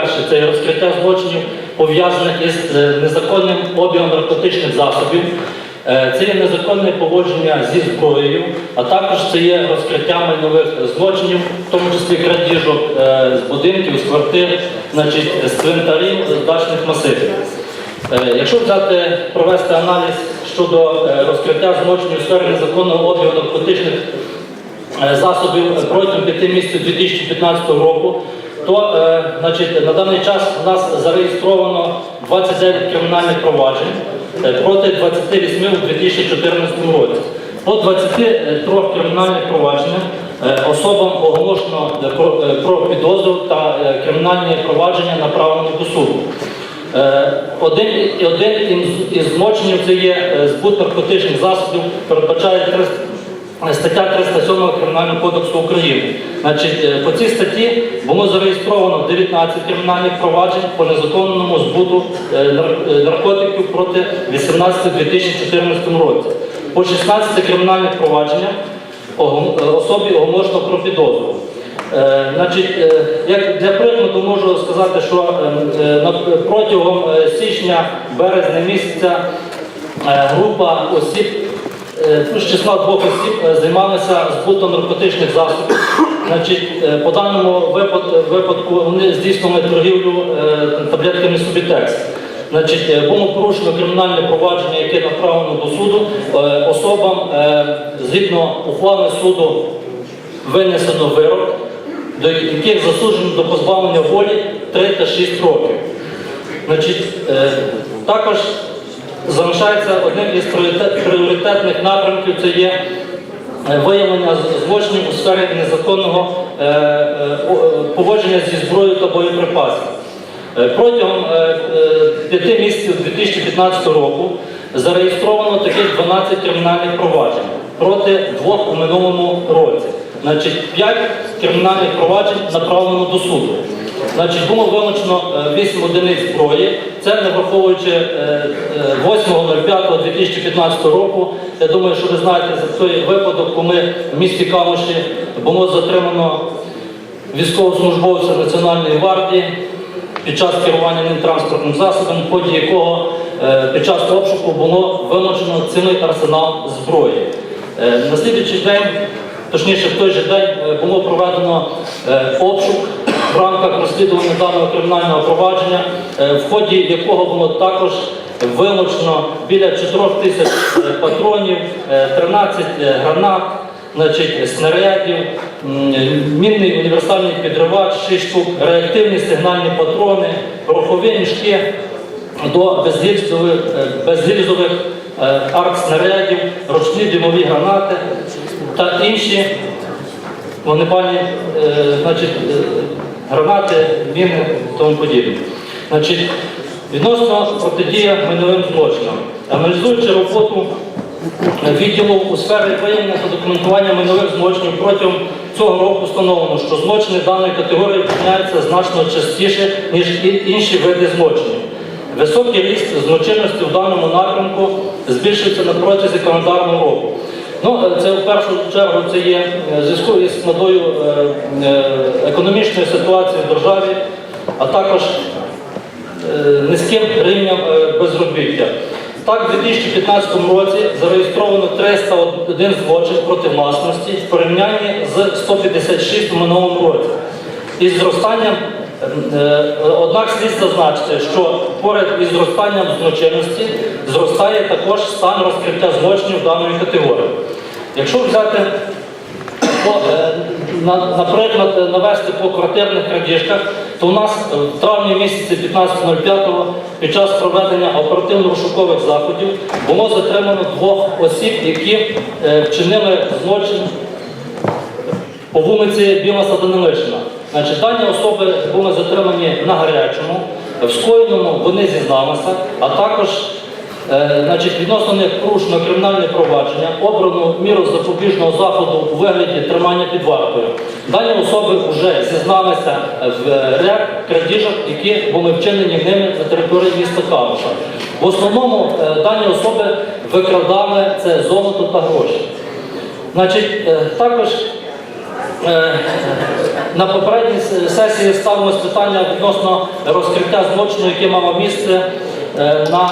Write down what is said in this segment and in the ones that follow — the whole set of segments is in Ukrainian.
Перше це розкриття злочинів, пов'язаних із е, незаконним обігом наркотичних засобів. Е, Це є незаконне поводження зі зброєю, а також це є розкриття майнових злочинів, в тому числі крадіжок е, з будинків, з квартир, значить, з цвинтарів, з дачних масивів. Якщо взяти провести аналіз щодо розкриття злочинів у сфері незаконного обігу наркотичних засобів протягом п'яти місяців 2015 року, то е, значить, на даний час у нас зареєстровано 29 кримінальних проваджень е, проти 28 у 2014 році. По 23 кримінальних провадженнях е, особам оголошено е, про, підозру та кримінальні провадження направлені до суду. Один, один із- злочинів це є збут наркотичних засобів, передбачає 300 стаття 307 Кримінального кодексу України. Значить, е, по цій статті було зареєстровано 19 кримінальних проваджень по незаконному збуту е, нар- е, наркотиків проти 18 у 2014 році. По 16 кримінальних провадженнях е, особі оголошено про підозру. Е, Значить, е, як для прикладу можу сказати, що е, е, протягом е, січня-березня місяця е, група осіб е, з числа двох осіб е, займалися збутом наркотичних засобів. Значить, е, по даному випадку вони здійснили торгівлю е, таблетками Субітекс. Значить, е, було порушено кримінальне провадження, яке направлено до суду. Е, Особам е, згідно ухвали суду винесено вирок, до яких засуджено до позбавлення волі 3 та 6 років. Значить, е, також залишається одним із пріоритетних напрямків це є е, виявлення злочинів у сфері незаконного е, е, поводження зі зброєю та боєприпасів. Протягом п'яти місяців 2015 року зареєстровано таких 12 кримінальних проваджень проти двох у минулому році. Значить, 5 кримінальних проваджень направлено до суду. Значить, було вилучено е, 8 одиниць зброї. Це не враховуючи е, е, 8.05.2015 року. Я думаю, що ви знаєте за той випадок, коли в місті Калуші було затримано військовослужбовця Національної гвардії під час керування ним транспортним засобом, в ході якого е, під час обшуку було вилучено цілий арсенал зброї. Е, На слідуючий день, точніше в той же день, е, було проведено е, обшук в рамках розслідування даного кримінального провадження, е, в ході якого було також вилучено біля 4 тисяч е, патронів, е, 13 гранат, значить, снарядів, мінний універсальний підривач, 6 штук, реактивні сигнальні патрони, порохові мішки до безгільзових, е, безгільзових е, артснарядів, ручні димові гранати та інші. Вогнепальні е, значить, е, гранати, міни і тому подібне. Значить, відносно протидія майновим злочинам. Аналізуючи роботу відділу у сфері виявлення та документування майнових злочинів протягом цього року встановлено, що злочини даної категорії вчиняються значно частіше, ніж інші види злочинів. Високий ріст злочинності в даному напрямку збільшується на протязі календарного року. Ну, е, це в першу чергу це є е, зв'язку із складною е, е, економічною ситуацією в державі, а також низьким рівнем безробіття. Так, у 2015 році зареєстровано 301 злочин проти власності в порівнянні з 156 у минулому році. Із зростанням, однак слід зазначити, що поряд із зростанням злочинності зростає також стан розкриття злочинів даної категорії. Якщо взяти по, е, наприклад, навести по квартирних крадіжках, то у нас е, в травні місяці 15.05 під час проведення оперативно-розшукових заходів було затримано двох осіб, які е, вчинили злочин по вулиці Білоса Данилишина. Значить, дані особи були затримані на гарячому, в скоєному вони зізналися, а також значить, відносно них порушено кримінальне провадження, обрано міру запобіжного заходу у вигляді тримання під вартою. Дані особи вже зізналися в ряд крадіжок, які були вчинені ними на території міста Калуша. В основному е, дані особи викрадали це золото та гроші. Значить, е, також е, на попередній сесії ставилось питання відносно розкриття злочину, яке мало місце е, на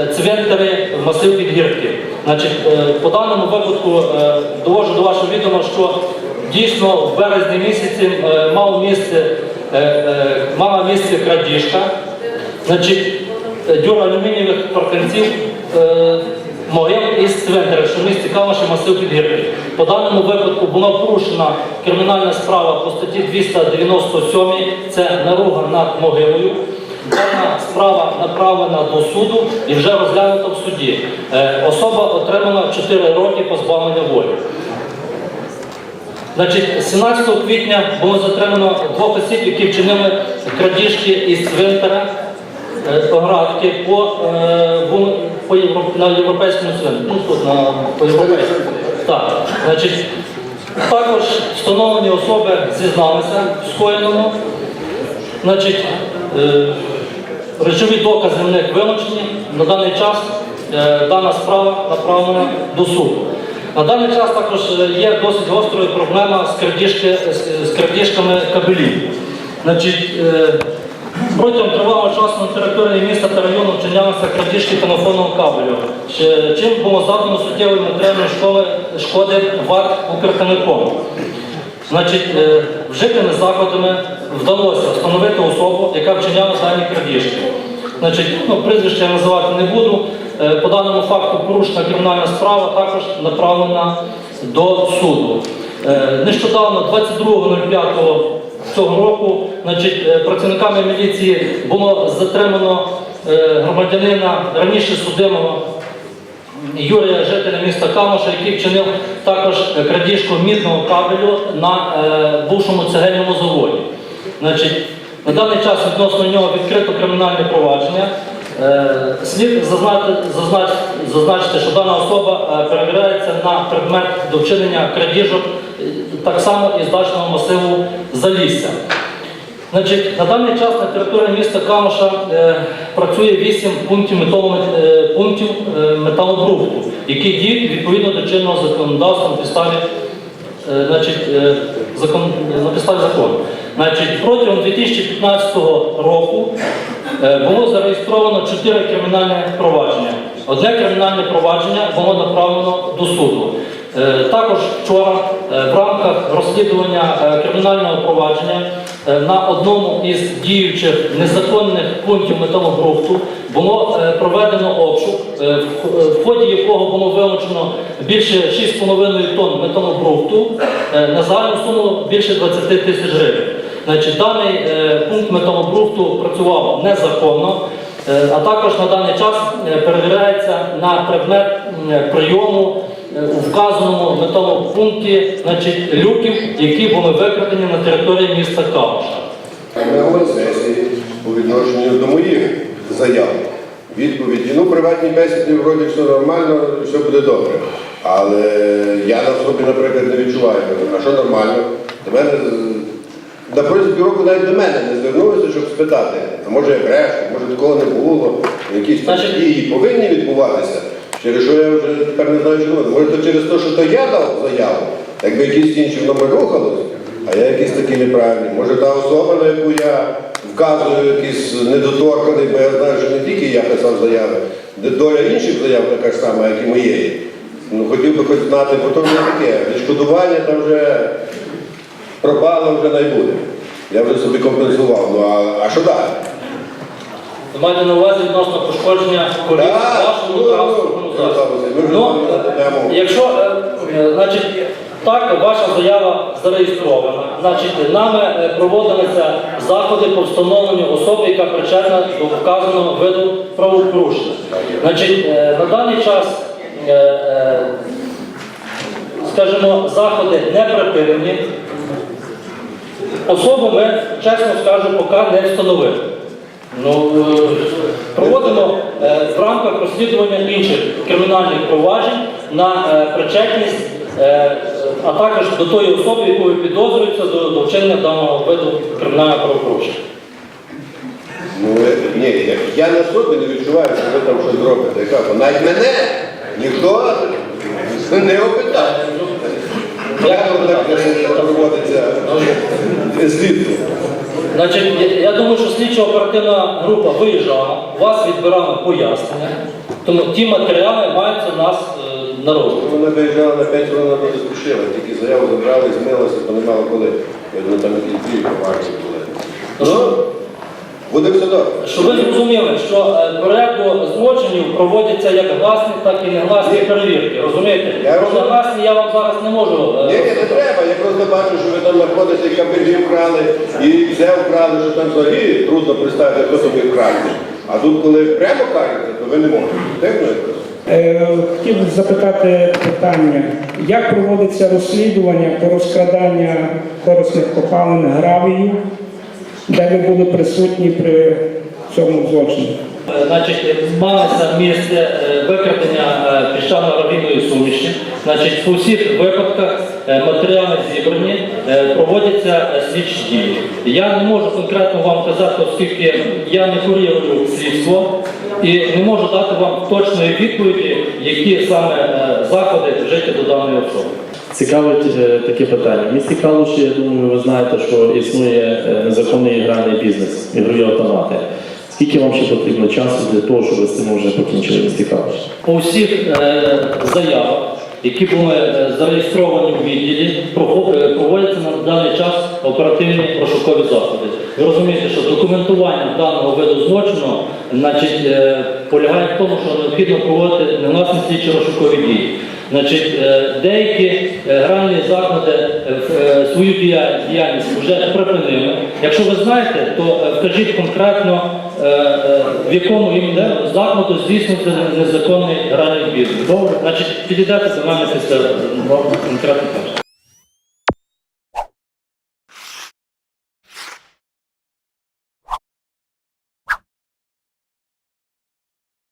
е, цвинтарі масив Підгірки. Е, по даному випадку е, довожу до вашого відома, що дійсно в березні місяці е, мав місце, е, е, мала місце крадіжка. Е, дюра алюмінієвих парканців е, могил із цвинтаря, що в місті Калаші масив Підгірки. По даному випадку була порушена кримінальна справа по статті 297, це наруга над могилою. Дана справа направлена до суду і вже розглянута в суді. Е, Особа отримала 4 роки позбавлення волі. Значить, 17 квітня було затримано двох осіб, які вчинили крадіжки із цвинтаря е, оградки по, е, по на європейському цвинтарі. Ну, на по європейському. Так, значить, також встановлені особи зізналися в скоєному. Значить, речові докази в них вилучені. На даний час е, дана справа направлена до суду. На даний час також е, є досить гострою проблема з, крадіжки, з, з крадіжками кабелів. Значить, е, протягом тривалого часу на території міста та району вчинялися крадіжки телефонного кабелю, чим було завдано суттєвої матеріальної школи, шкоди ВАТ Укртелеком. Значить, е, вжитими заходами вдалося встановити особу, яка вчиняла дані крадіжки. Значить, ну, прізвище я називати не буду. Е, По даному факту порушена кримінальна справа також направлена до суду. Е, Нещодавно, 22.05 цього року, значить, працівниками міліції було затримано громадянина раніше судимого Юрія жителя міста Калуша, який вчинив також крадіжку мідного кабелю на е, бувшому цегельному заводі. Значить, на даний час відносно нього відкрито кримінальне провадження. Е, слід зазнати, зазнач, зазначити, що дана особа е, перевіряється на предмет до вчинення крадіжок е, так само із дачного масиву Залісся. Значить, на даний час на території міста Камуша е, працює 8 пунктів, е, пунктів е, металобрухту, які діють відповідно до чинного законодавства на підставі, е, значить, е, закон, на підставі закону. Значить, протягом 2015 року е, було зареєстровано 4 кримінальні провадження. Одне кримінальне провадження було направлено до суду. Е, Також вчора е, в рамках розслідування е, кримінального провадження на одному із діючих незаконних пунктів металобрухту було проведено обшук, в ході якого було вилучено більше 6,5 тонн металобрухту на загальну суму більше 20 тисяч гривень. Даний пункт металобрухту працював незаконно. А також на даний час перевіряється на предмет прийому у вказаному металопункті значить, люків, які були викрадені на території міста Калуша. на сесії по відношенню до моїх заяв. Відповіді, ну, приватні бесіді, вроді все нормально, все буде добре. Але я на собі, наприклад, не відчуваю. А що нормально? До мене на протязі півроку навіть до мене не звернулися, щоб спитати, а може я брешу, може такого не було, якісь дії повинні відбуватися. Через що я вже тепер не знаю, чому. Може, то через те, що то я дав заяву, якби якісь інші воно би рухалось, а я якийсь такий неправильний. Може та особа, на яку я вказую якийсь недоторканий, бо я знаю, що не тільки я писав заяви, де доля інших заяв така ж сама, як і моєї. Ну хотів би хоч знати, бо то вже таке. Відшкодування там вже пропало, вже не буде. Я вже собі компенсував. Ну а, а що далі? Ви маєте на увазі відносно пошкодження коліс вашому ну, транспортному ну, вже Ну, на е, якщо, е, е, значить, так, ваша заява зареєстрована, значить, нами проводилися заходи по встановленню особи, яка причетна до вказаного виду правопорушення. Значить, е, на даний час, е, е, скажімо, заходи не припинені. Особу ми, чесно скажу, поки не встановили. Ну, е, проводимо е, в рамках розслідування інших кримінальних проваджень на е, причетність, е, е, а також до тої особи, якою підозрюється до, вчинення даного виду кримінального правопорушення. Ну, е, ні, я, на собі не відчуваю, що ви там щось робите. Навіть мене ніхто не опитав. Я, як проводиться е, слідство. Значить, я, думаю, що слідчо оперативна група виїжджала, вас відбирали пояснення, тому ті матеріали маються у нас е, на розгляд. Вона виїжджала на 5 хвилин, вона не спішила, тільки заяву забрали, змилася, бо не мало коли. Думаю, там якісь дві поважні були. Буде все добре. Щоб ви зрозуміли, що е, злочинів проводяться як гласні, так і негласні перевірки. Розумієте? Я Про розумію. негласні я вам зараз не можу. е, Ні, ні, не треба. Я просто бачу, що ви там знаходите і кабелі вкрали, і це вкрали, що там взагалі трудно представити, хто тобі вкраде. А тут, коли прямо кажете, то ви не можете. Якось. Е, Хотів запитати питання, як проводиться розслідування по розкраданню корисних копалин гравію, де ви були присутні при цьому злочині? Е, Значить, малося місце е, викрадення е, піщано-равійної суміші. Значить, у всіх випадках матеріали зібрані, проводяться слідчі дії. Я не можу конкретно вам казати, оскільки я не курірую слідство і не можу дати вам точної відповіді, які саме заходи вжиті до даної особи. Цікавить е, таке питання. В місті Калуші, я думаю, ви знаєте, що існує е, незаконний гральний бізнес, ігрові автомати. Скільки вам ще потрібно часу для того, щоб ви з цим вже покінчили в місті? По всіх е, заявах, які були е, зареєстровані у відділі, е, проводяться на даний час оперативні розшукові заходи. Ви розумієте, що документування даного виду злочину значить, е, полягає в тому, що необхідно проводити негласні слідчі розшукові дії. Значить, деякі гральні заклади в- свою діяльність вже припинили. Якщо ви знаєте, то вкажіть конкретно, в якому іменно закладу здійснюється незаконний гральний бізнес. Добре, значить, підійдете до мене після е, конкретних.